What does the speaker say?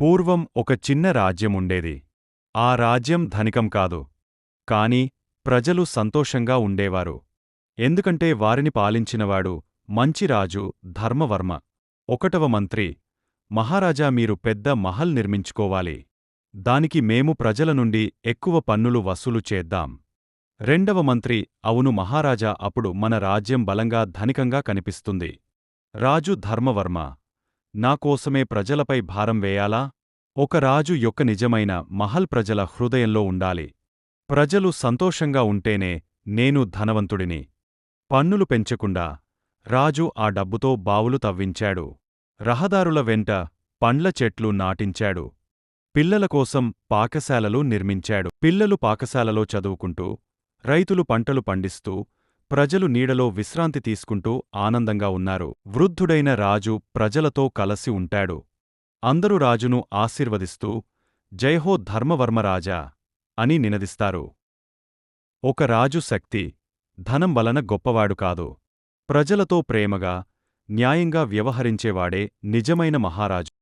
పూర్వం ఒక చిన్న రాజ్యముండేది. ఆ రాజ్యం ధనికం కాదు. కాని ప్రజలు సంతోషంగా ఉండేవారు. ఎందుకంటే వారిని పాలించినవాడు మంచి రాజు ధర్మవర్మ. ఒకటవ మంత్రి మహారాజా మీరు పెద్ద మహల్ నిర్మించుకోవాలి. దానికి మేము ప్రజల నుండి ఎక్కువ పన్నులు వసూలు చేద్దాం. రెండవ మంత్రి అవును మహారాజా అప్పుడు మన రాజ్యం బలంగా ధనికంగా కనిపిస్తుంది. రాజు ధర్మవర్మ నా కోసమే ప్రజలపై భారం వేయాలా? ఒక రాజు యొక్క నిజమైన మహల్ ప్రజల హృదయంలో ఉండాలి. ప్రజలు సంతోషంగా ఉంటేనే నేను ధనవంతుడిని. పన్నులు పెంచకుండా రాజు ఆ డబ్బుతో బావులు తవ్వించాడు. రహదారుల వెంట పండ్ల చెట్లు నాటించాడు. పిల్లల కోసం పాకశాలలు నిర్మించాడు. పిల్లలు పాకశాలలో చదువుకుంటూ రైతులు పంటలు పండిస్తూ ప్రజలు నీడలో విశ్రాంతి తీసుకుంటూ ఆనందంగా ఉన్నారు. వృద్ధుడైన రాజు ప్రజలతో కలసి ఉంటాడు. అందరూ రాజును ఆశీర్వదిస్తూ జైహో ధర్మవర్మరాజా అని నినదిస్తారు. ఒక రాజు శక్తి ధనం వలన గొప్పవాడు కాదు. ప్రజలతో ప్రేమగా న్యాయంగా వ్యవహరించేవాడే నిజమైన మహారాజు.